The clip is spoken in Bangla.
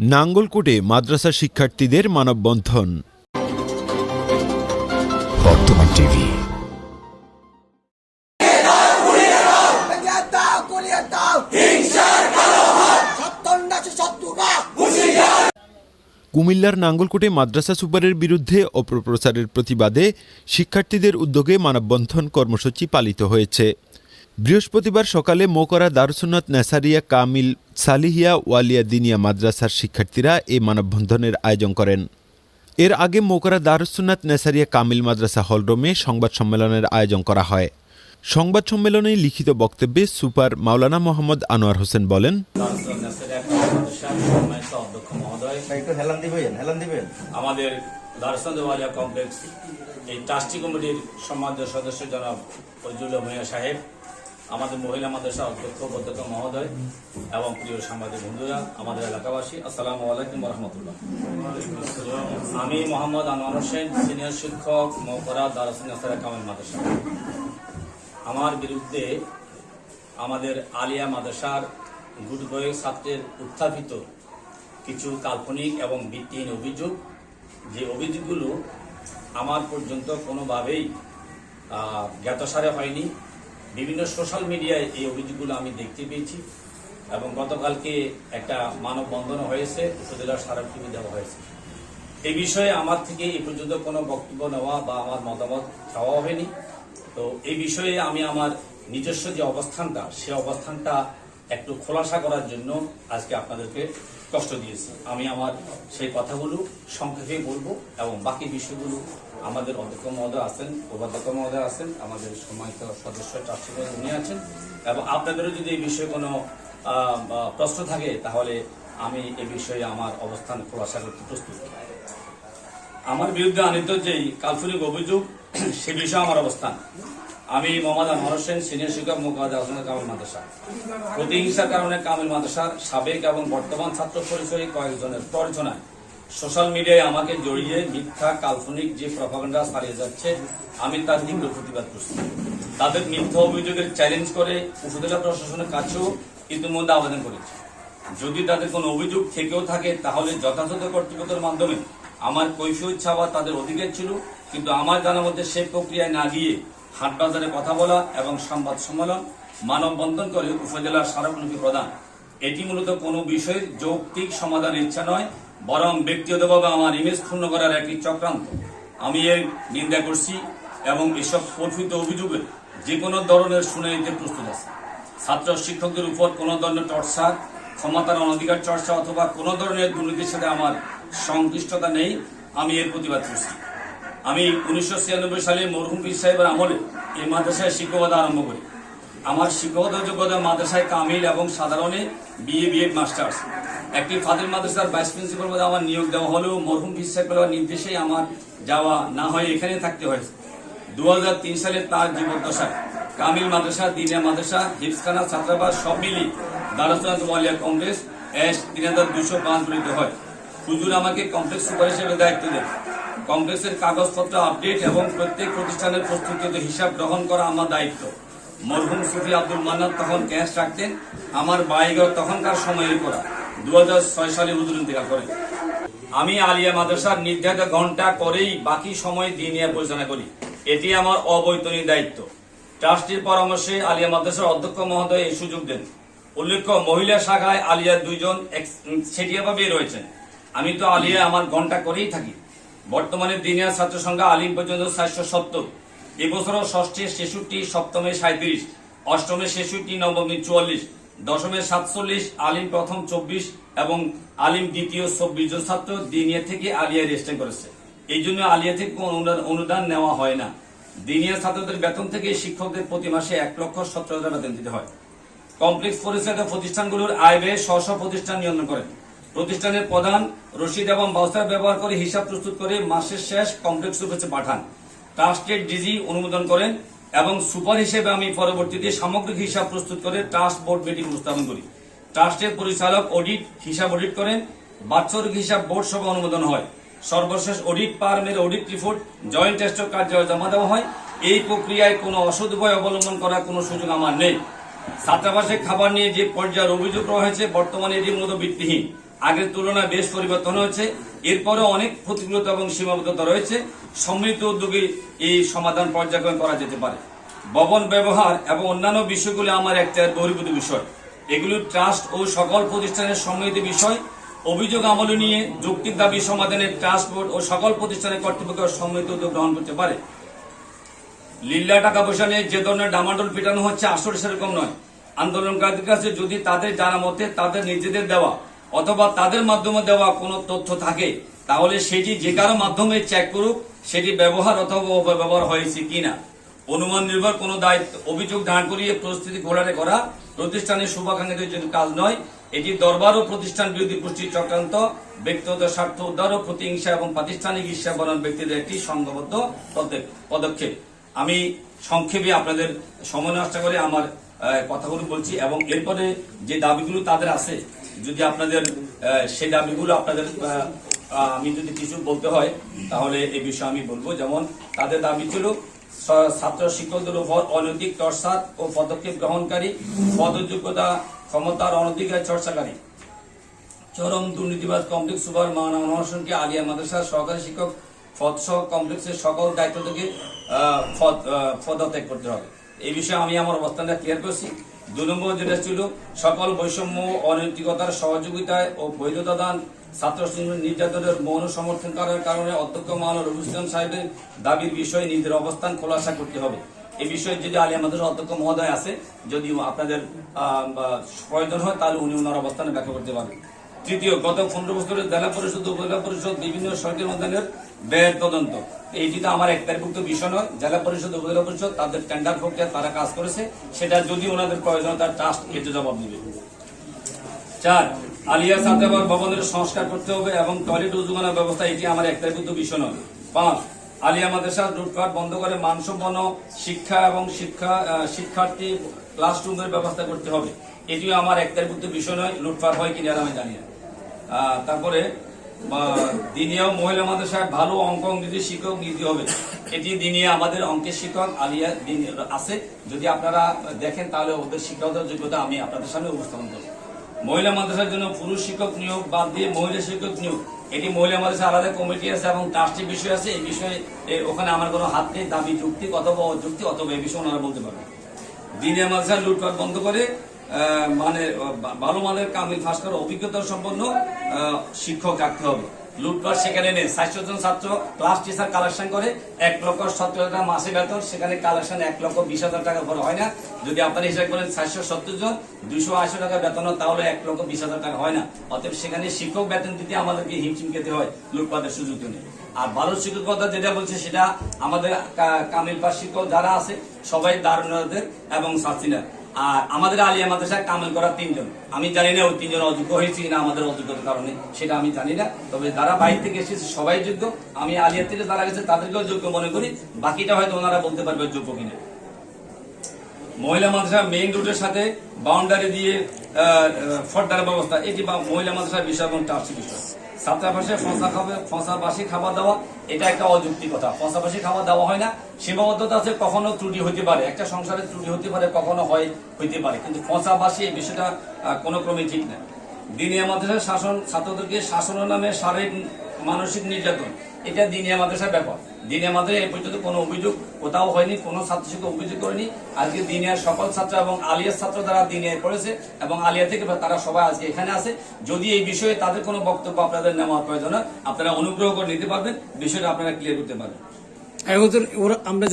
নাঙ্গলকোটে মাদ্রাসা শিক্ষার্থীদের মানববন্ধন। বর্তমান টিভি। কুমিল্লার নাঙ্গলকোটে মাদ্রাসা সুপারের বিরুদ্ধে অপপ্রচারের প্রতিবাদে শিক্ষার্থীদের উদ্যোগে মানববন্ধন কর্মসূচি পালিত হয়েছে। বৃহস্পতিবার সকালে মোকরা দারুসুন্নত নেসারিয়া কামিল সালিহিয়া ওয়ালিয়া দিনিয়া মাদ্রাসার শিক্ষার্থীরা এই মানববন্ধনের আয়োজন করেন। এর আগে মোকরা দারুসুন্নাত নেসারিয়া কামিল মাদ্রাসা হলরুমে সংবাদ সম্মেলনের আয়োজন করা হয়। সংবাদ সম্মেলনে লিখিত বক্তব্যে সুপার মাওলানা মোহাম্মদ আনোয়ার হোসেন বলেন দারুল নাসের এক মাদ্রাসার সম্মানিত অধ্যক্ষ মহোদয় একটু হেলান দিবেন হেলান দিবেন। আমাদের কমপ্লেক্স এই ট্রাস্টি কমিটির সম্মানিত সদস্য জনাব ফজলুল ভূঁইয়া সাহেব আমাদের মহিলা মাদ্রাসা অধ্যক্ষ অধ্যক্ষ মহোদয় এবং প্রিয় সাংবাদিক বন্ধুরা, আমাদের এলাকাবাসী, আসসালামু আলাইকুম রহমতুল্লাহ আমি মোহাম্মদ আনোয়ার হোসেন, সিনিয়র শিক্ষক, মকরা দারসান নাসের কামিল মাদ্রাসা। আমার বিরুদ্ধে আমাদের আলিয়া মাদ্রাসার গুড বয় ছাত্রের উত্থাপিত কিছু কাল্পনিক এবং ভিত্তিহীন অভিযোগ, যে অভিযোগগুলো আমার পর্যন্ত কোনোভাবেই জ্ঞাতসারে হয়নি। বিভিন্ন সোশ্যাল মিডিয়ায় এই অভিযোগগুলো আমি দেখতে পেয়েছি এবং গতকালকে একটা মানববন্ধন হয়েছে উপজেলার স্মারকলিপি দেওয়া হয়েছে। এই বিষয়ে আমার থেকে এই পর্যন্ত কোনো বক্তব্য নেওয়া বা আমার মতামত চাওয়া হয়নি। তো এই বিষয়ে আমি আমার নিজস্ব যে অবস্থানটা, সে অবস্থানটা একটু খোলাসা করার জন্য আজকে আপনাদেরকে কষ্ট দিয়েছি। আমি আমার সেই কথাগুলো সংক্ষেপে বলব এবং বাকি বিষয়গুলো আমাদের অধ্যক্ষ মহোদয় আছেন, উপাধ্যক্ষ মহোদয় আছেন, আমাদের সম্মানিত সদস্য ট্রাস্টি উনি আছেন। এবং আপনাদেরও যদি এই বিষয়ে কোনো প্রশ্ন থাকে, তাহলে আমি এ বিষয়ে আমার অবস্থান খোলাসা করতে প্রস্তুত। আমার বিরুদ্ধে আনিত যেই কাল্পনিক অভিযোগ, সে বিষয়ে আমার অবস্থান। আমি মোহাম্মদ আনোয়ার হোসেন, সিনিয়র শিক্ষক মুখাদ হাসান কামিল মাদ্রাসা। প্রতিহিংসার কারণে কামিল মাদ্রাসার সাবেক এবং বর্তমান ছাত্র পরিচয় কয়েকজনের প্ররোচনায় সোশ্যাল মিডিয়ায় আমাকে জড়িয়ে মিথ্যা, কাল্পনিক যে প্রভাকাণ্ডা চালিয়ে যাচ্ছে, আমি তার তীব্র প্রতিবাদ করছি। তাদের মিথ্যা অভিযোগের চ্যালেঞ্জ করে উপজেলা প্রশাসনের কাছেও ইতিমধ্যে আবেদন করেছি। যদি তাদের কোনো অভিযোগ থেকেও থাকে, তাহলে যথাযথ কর্তৃপক্ষের মাধ্যমে আমার কৈফিয়ত ছাওয়া তাদের অধিকার ছিল, কিন্তু আমার জানার মধ্যে সে প্রক্রিয়ায় না গিয়ে হাটবাজারে কথা বলা এবং সংবাদ সম্মেলন মানববন্ধন করে উপজেলার স্মারকলিপি প্রদান এটি মূলত কোনো বিষয়ের যৌক্তিক সমাধানের ইচ্ছা নয়, বরং ব্যক্তিগতভাবে আমার ইমেজ ক্ষুণ্ণ করার একটি চক্রান্ত। আমি এর নিন্দা করছি এবং এসব কর্তৃত অভিযোগে যে কোনো ধরনের শুনানিতে প্রস্তুত আছে। ছাত্র শিক্ষকদের উপর কোনো ধরনের চর্চা, ক্ষমতার অনধিকার চর্চা অথবা কোনো ধরনের দুর্নীতির সাথে আমার সংশ্লিষ্টতা নেই, আমি এর প্রতিবাদ করছি। আমি উনিশশো ছিয়ানব্বই সালে মরহুম পীর সাহেবের আমলে এই মাদ্রাসায় শিক্ষকতা আরম্ভ করি। আমার শিক্ষকতা যোগ্যতা মাদ্রাসায় কামিল এবং সাধারণে বিএ বিএড মাস্টার্স একটি ফাদিল মাদ্রাসার ভাইস প্রিন্সিপাল পদে আমার নিয়োগ দেওয়া হলেও মরহুম পীর সাহেবের নির্দেশেই আমার যাওয়া না হয়ে এখানে থাকতে হয়েছে। দু হাজার তিন সালে তার জীবদ্দশায় কামিল মাদ্রাসা, দিনিয়া মাদ্রাসা হিপসখানা ছাত্রাবাস সব মিলিয়ে ওয়ালিয়া কংগ্রেস এস তিন হাজার দুশো পাঁচ গঠিত হয়। হুজুর আমাকে কমপ্লেক্স সুপার হিসেবে দায়িত্ব দেন। কমপ্লেক্সের কাগজপত্র আপডেট এবং প্রত্যেক প্রতিষ্ঠানের প্রস্তুতিত হিসাব গ্রহণ করা আমার দায়িত্ব। মরহুম সুফি আব্দুল মান্নাত তখন ক্যাশ রাখতেন, আমার বাইগর তখনকার সময়ের করা দু সালে হুজুর ইন্তেকাল করেন আমি আলিয়া মাদ্রাসার নির্ধারিত ঘণ্টা করেই বাকি সময় দিয়ে দিনিয়া পরিচালনা করি। এটি আমার অবৈতনিক দায়িত্ব। ট্রাস্টির পরামর্শে আলিয়া মাদ্রাসার অধ্যক্ষ মহোদয় এই সুযোগ দেন। উল্লেখ্য, মহিলা শাখায় আলিয়ার দুইজন সেটিয়াভাবে রয়েছেন। আমি তো আলিয়া আমার ঘণ্টা করেই থাকি। বর্তমানে দিনিয়া ছাত্র সংখ্যা আলিম পর্যন্ত চারশো সত্তর। এবছরও ষষ্ঠে ছেষট্টি, সপ্তমে সাঁত্রিশ অষ্টমে ছেষট্টি, নবমে চুয়াল্লিশ, দশমে সাতচল্লিশ, আলিম প্রথম চব্বিশ এবং আলিম দ্বিতীয় চব্বিশ জন ছাত্র দিনিয়া থেকে আলিয়া রেজিস্ট্রেশন করেছে। এই জন্য আলিয়া থেকে অনুদান- নেওয়া হয় না। দিনিয়া ছাত্রদের বেতন থেকে শিক্ষকদের প্রতি মাসে এক লক্ষ সতেরো হাজার বেতন দিতে হয়। কমপ্লেক্স পরিচালিত প্রতিষ্ঠানগুলোর আয় ব্যয় স্ব প্রতিষ্ঠান নিয়ন্ত্রণ করেন। প্রতিষ্ঠানের প্রধান রশিদ এবং বাউসার ব্যবহার করে হিসাব প্রস্তুত করে মাসের শেষ কমপ্লেক্স অফিসে পাঠান। ট্রাস্টের ডিজি অনুমোদন করেন এবং সুপার হিসেবে আমি পরবর্তীতে সামগ্রিক হিসাব প্রস্তুত করে ট্রাস্ট বোর্ড মিটিং উপস্থাপন করি। ট্রাস্টের পরিচালক অডিট হিসাব অডিট করেন, বাৎসরিক হিসাব বোর্ড সভা অনুমোদন হয়। সর্বশেষ অডিট পার্মের অডিট রিপোর্ট, জয়েন্ট টেস্ট কার্যালয়ে জমা দেওয়া হয়। এই প্রক্রিয়ায় কোনো অসদুপায় অবলম্বন করার কোনো সুযোগ আমার নেই। ছাত্রাবাসে খাবার নিয়ে যে পর্যায়ের অভিযোগ রয়েছে, বর্তমানে এটি মূলত ভিত্তিহীন। আগের তুলনায় বেশ পরিবর্তন হয়েছে। এরপরে অনেক প্রতিকূলতা এবং সীমাবদ্ধতা রয়েছে। সম্মিলিত উদ্যোগে এই সমাধান পর্যায়ক্রমে করা যেতে পারে। ভবন ব্যবহার এবং অন্যান্য বিষয়গুলি আমার একটা বহির্ভূত বিষয়। এগুলি ট্রাস্ট ও সকল প্রতিষ্ঠানের সম্মিলিত বিষয়। অভিযোগ আমলে নিয়ে যৌক্তিক দাবি সমাধানে ট্রাস্ট বোর্ড ও সকল প্রতিষ্ঠানের কর্তৃপক্ষ সম্মিলিত উদ্যোগ গ্রহণ করতে পারে। লিল্লা টাকা পয়সা নিয়ে যে ধরনের ডামাডোল পিটানো হচ্ছে আসলে সেরকম নয়। আন্দোলনকারীদের কাছে যদি তাদের জানা মতে তাদের নিজেদের দেওয়া অথবা তাদের মাধ্যমে দেওয়া কোনো তথ্য থাকে, তাহলে সেটি যে কারও মাধ্যমে চেক করুক, সেটি ব্যবহার অথবা অপব্যবহার হয়েছে কিনা। অনুমান নির্ভর কোনো দায়িত্ব, অভিযোগ দাঁড় করিয়ে পরিস্থিতি ঘোলাটে করা প্রতিষ্ঠানের শুভাকাঙ্ক্ষীদের জন্য কাজ নয়। এটি দরবার ও প্রতিষ্ঠান বিরোধী পুষ্টির চক্রান্ত, ব্যক্তিগত স্বার্থ উদ্ধার ও প্রতিহিংসা এবং প্রাতিষ্ঠানিক ঈর্ষা বনান ব্যক্তিদের একটি সংঘবদ্ধ পদে- পদক্ষেপ। আমি সংক্ষেপে আপনাদের সময় নষ্ট করে আমার কথাগুলো বলছি এবং এরপরে যে দাবিগুলো তাদের আছে যদি আপনাদের সেই দাবিগুলো আপনাদের আমি যদি কিছু বলতে হয়, তাহলে এই বিষয়ে আমি বলব। যেমন, তাদের দাবি ছিল ছাত্র শিক্ষকদের উপর অনৈতিক টর্চার ও পদক্ষেপ গ্রহণকারী, পদযোগ্যতা ক্ষমতার অনধিকার চর্চাকারী। চরম দুর্নীতিবাদ কমপ্লেক্স সুপার মাওনা মহাসনকে আলিয়া মাদ্রাসার সহকারী শিক্ষক পদসহ কমপ্লেক্সের সকল দায়িত্ব থেকে পদত্যাগ করতে হবে। এই বিষয়ে আমি আমার অবস্থানটা ক্লিয়ার করছি। দুই নম্বর যেটা ছিল, সকল বৈষম্য অনৈতিকতার সহযোগিতায় ও বৈধতা দান ছাত্র নির্যাতনের মৌন সমর্থন করার কারণে অধ্যক্ষ মাওলানা রবি ইসলাম সাহেবের দাবির বিষয়ে নিজের অবস্থান খোলাসা করতে হবে। এই বিষয়ে যদি আলিয়া মাদ্রাসার অধ্যক্ষ মহোদয় আছে যদি আপনাদের প্রয়োজন হয়, তাহলে উনি ওনার অবস্থানে ব্যাখ্যা করতে পারবেন তৃতীয়, গত পনেরো বছরের জেলা পরিষদ, উপজেলা পরিষদ, বিভিন্ন সরকারি অনুদানের ব্যয়ের তদন্ত। এইটি তো আমার একতারভুক্ত বিষয় নয়, জেলা পরিষদ, উপজেলা পরিষদ, তাদের টেন্ডার প্রক্রিয়া তারা কাজ করেছে। সেটা যদি ওনাদের প্রয়োজন তার ট্রাস্ট এতে জবাব দিবে। চার, আলিয়া সাতেবার ভবনের সংস্কার করতে হবে এবং টয়লেট ও যোগানোর ব্যবস্থা, এটি আমার একতারভুক্ত বিষয় নয়। পাঁচ, আলিয়া মাদ্রাসা লুটপাট বন্ধ করে মানসম্পন্ন শিক্ষা এবং শিক্ষা শিক্ষার্থী ক্লাসরুমের ব্যবস্থা করতে হবে। এটিও আমার একতারভুক্ত বিষয় নয়, লুটপাট হয় কিনা আমি জানি না। তারপরে বা, দিনিয়া মহিলা মাদ্রাসায় ভালো অঙ্ক ইংরেজি শিক্ষক নিতে হবে এটি দিনিয়া আমাদের অঙ্কের শিক্ষক আলিয়া দিন আছে। যদি আপনারা দেখেন তাহলে ওদের শিক্ষকদের যোগ্যতা আমি আপনাদের সামনে উপস্থাপন করব। মহিলা মাদ্রাসার জন্য পুরুষ শিক্ষক নিয়োগ বাদ দিয়ে মহিলা শিক্ষক নিয়োগ এটি মহিলা মাদ্রাসা আলাদা কমিটি আছে এবং ট্রাস্টের বিষয় আছে। এই বিষয়ে ওখানে আমার কোনো হাত নেই দাবি যুক্তি অথবা অযুক্তি অথবা এই বিষয়ে ওনারা বলতে পারবেন। দিনে মাদ্রাসা লুটপাট বন্ধ করে মানে ভালো মানের কামিল ফাঁস করার অভিজ্ঞতা সম্পন্ন শিক্ষক রাখতে হবে। লুটপাট সেখানে নেই। ষাটশো জন ছাত্র ক্লাস টিচার কালেকশন করে, এক লক্ষ সত্তর হাজার মাসে বেতন, সেখানে কালেকশন এক লক্ষ বিশ হাজার টাকা করে হয় না। যদি আপনারা হিসাব করেন চারশো সত্তর জন, দুইশো আশি টাকা বেতন তাহলে এক লক্ষ বিশ হাজার টাকা হয় না। অতএব সেখানে শিক্ষক বেতন দিতে আমাদেরকে হিমশিম খেতে হয়, লুটপাটের সুযোগ নেই। আর ভালো শিক্ষকতা যেটা বলছে, সেটা আমাদের কামিল পাস শিক্ষক যারা আছে, সবাই দারুণদের এবং সাচিনা আর আমাদের আলিয়া মাদ্রাসা কামেল করা তিনজন। আমি জানি না ওই তিনজন অযোগ্য হয়েছে কিনা আমাদের অযোগ্যতার কারণে, সেটা আমি জানি না। তবে যারা বাইরে থেকে এসেছে, সবাই যোগ্য। আমি আলিয়া থেকে যারা গেছে, তাদেরকেও যোগ্য মনে করি। বাকিটা হয়তো ওনারা বলতে পারবে যোগ্য কিনা। মহিলা মাদ্রাসা মেইন রোডের সাথে বাউন্ডারি দিয়ে ফর্দার ব্যবস্থা। এটি মহিলা মাদ্রাসার বিষয় এবং টার্সি বিষয় ছাত্রাবাসে ফসা খাবে ফসাবাসী খাবার দেওয়া, এটা একটা অযুক্তি কথা। ফসাবাসী খাবার দেওয়া হয় না, সীমাবদ্ধতা আছে, কখনো ত্রুটি হতে পারে। একটা সংসারে ত্রুটি হতে পারে, কখনো হয়, হইতে পারে। কিন্তু ফসাবাসী এই বিষয়টা কোনো ক্রমে ঠিক না। দিনিয়া মাদ্রাসার শাসন, ছাত্রদেরকে শাসনের নামে শারীরিক, মানসিক নির্যাতন, এটা দিনিয়া মাদ্রাসার ব্যাপার। দিনিয়া মাদ্রাসা এ পর্যন্ত কোনো অভিযোগ কোথাও হয়নি, কোনো ছাত্র শিক্ষক অভিযোগ করেনি। আজকে দিনিয়ার সকল ছাত্র এবং আলিয়ার ছাত্র দ্বারা দিনে পড়েছে এবং আলিয়া থেকে তারা সবাই আজকে এখানে আছে। যদি এই বিষয়ে তাদের কোনো বক্তব্য আপনাদের নেওয়ার প্রয়োজন আপনারা অনুগ্রহ করে নিতে পারবেন, বিষয়টা আপনারা ক্লিয়ার করতে পারবেন। আমরা